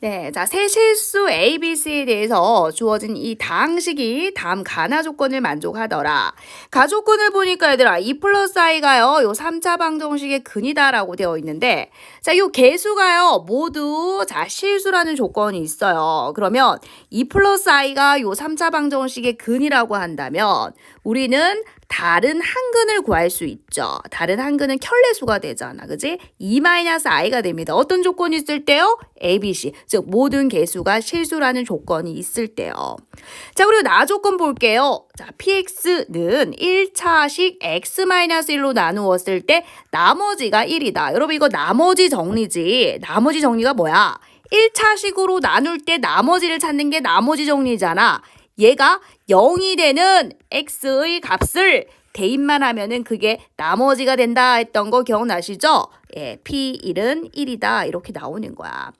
네, 자, 세 실수 ABC에 대해서 주어진 이 다항식이 다음 가나 조건을 만족하더라. 가조건을 보니까 얘들아, 2 플러스 i가요, 요 3차 방정식의 근이다라고 되어 있는데, 자, 요 개수가요, 모두, 자, 실수라는 조건이 있어요. 그러면 2 플러스 i가 요 3차 방정식의 근이라고 한다면, 우리는 다른 한근을 구할 수 있죠. 다른 한근은 켤레수가 되잖아. 그지? 2-i가 됩니다. 어떤 조건이 있을 때요? A, B, C. 즉, 모든 개수가 실수라는 조건이 있을 때요. 자, 그리고 나 조건 볼게요. 자, PX는 1차식 X-1로 나누었을 때 나머지가 1이다. 여러분, 이거 나머지 정리지. 나머지 정리가 뭐야? 1차식으로 나눌 때 나머지를 찾는 게 나머지 정리잖아. 얘가 0이 되는 x의 값을 대입만 하면은 그게 나머지가 된다 했던 거 기억나시죠? 예, P1은 1이다. 이렇게 나오는 거야.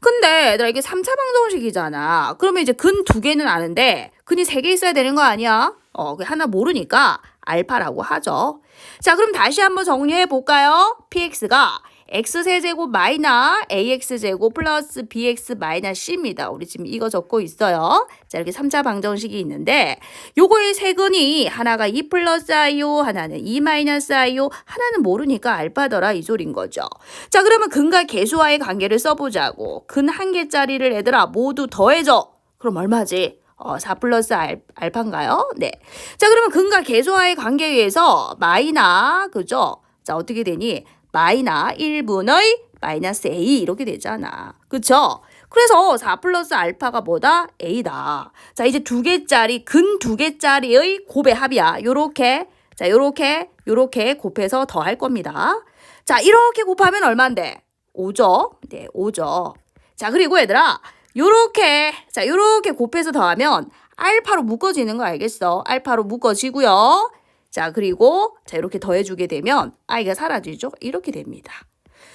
근데 얘들아 이게 3차 방정식이잖아. 그러면 이제 근 두 개는 아는데 근이 세 개 있어야 되는 거 아니야? 어, 그 하나 모르니까 알파라고 하죠. 자, 그럼 다시 한번 정리해 볼까요? px가 x세제곱 마이너 ax제곱 플러스 bx 마이너 c입니다. 우리 지금 이거 적고 있어요. 자, 이렇게 3차 방정식이 있는데 요거의 세근이 하나가 2 플러스 i요, 하나는 2 마이너스 i요, 하나는 모르니까 알파더라 이 소린 거죠. 자, 그러면 근과 개수와의 관계를 써보자고. 근 한 개짜리를 얘들아 모두 더해줘. 그럼 얼마지? 어, 4 플러스 알, 알파인가요? 네. 자, 그러면 근과 개수와의 관계에 의해서 마이너, 그죠? 자, 어떻게 되니? 마이너 1분의 마이너스 A 이렇게 되잖아. 그쵸? 그래서 4 플러스 알파가 뭐다? A다. 자, 이제 두 개짜리, 근 두 개짜리의 곱의 합이야. 요렇게. 자, 요렇게, 요렇게 곱해서 더할 겁니다. 자, 이렇게 곱하면 얼만데? 5죠? 네, 5죠. 자, 그리고 얘들아, 요렇게, 자, 요렇게 곱해서 더하면 알파로 묶어지는 거 알겠어? 알파로 묶어지고요. 자, 그리고 자, 이렇게 더해주게 되면 i가 사라지죠? 이렇게 됩니다.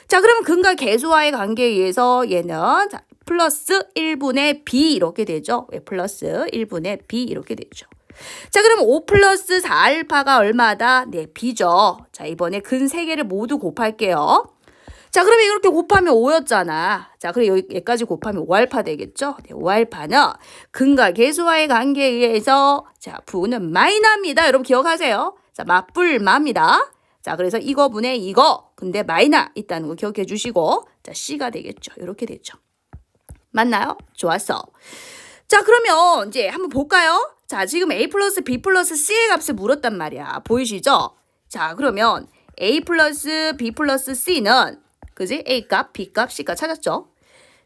자, 그러면 근과 개수와의 관계에 의해서 얘는 자, 플러스 1분의 b 이렇게 되죠? 왜 플러스 1분의 b 이렇게 되죠? 자, 그럼 5 플러스 4알파가 얼마다? 네, b죠. 자, 이번에 근 3개를 모두 곱할게요. 자, 그러면 이렇게 곱하면 5였잖아. 자, 그럼 여기까지 곱하면 5알파 되겠죠? 네, 5알파는 근과 개수와의 관계에 의해서 자, 부는 마이너입니다. 여러분 기억하세요. 자, 맞불마입니다. 자, 그래서 이거 분의 이거. 근데 마이너 있다는 거 기억해 주시고 자, C가 되겠죠. 이렇게 되죠. 맞나요? 좋았어. 자, 그러면 이제 한번 볼까요? 자, 지금 A 플러스 B 플러스 C의 값을 물었단 말이야. 보이시죠? 자, 그러면 A 플러스 B 플러스 C는 그지? A 값, B 값, C 값 찾았죠?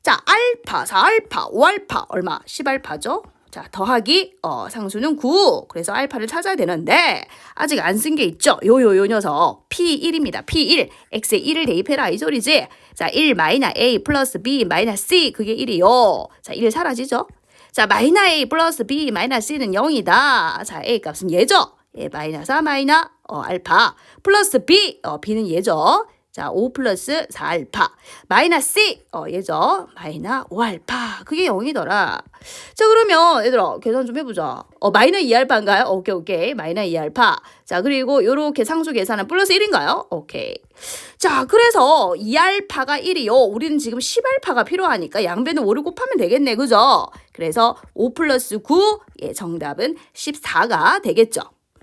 자, 알파, 4알파, 5알파 얼마? 10알파죠? 자, 더하기 어, 상수는 9. 그래서 알파를 찾아야 되는데 아직 안 쓴 게 있죠. 요요 요 녀석 P1입니다. P1. X에 1을 대입해라 이 소리지. 자, 1 마이너 A 플러스 B 마이너 C 그게 1이요. 자, 1 사라지죠. 자, 마이너 A 플러스 B 마이너 C는 0이다. 자, A 값은 얘죠. 예, 마이너 4 마이너 어, 알파 플러스 B 어, B는 얘죠. 자, 5 플러스 4알파. 마이너스 C. 어, 얘죠. 마이너 5알파. 그게 0이더라. 자, 그러면 얘들아, 계산 좀 해보자. 어, 마이너 2알파인가요? 오케이, 오케이. 마이너 2알파. 자, 그리고 요렇게 상수 계산은 플러스 1인가요? 오케이. 자, 그래서 2알파가 1이요. 우리는 지금 10알파가 필요하니까 양배는 5를 곱하면 되겠네. 그죠? 그래서 5 플러스 9. 예, 정답은 14가 되겠죠.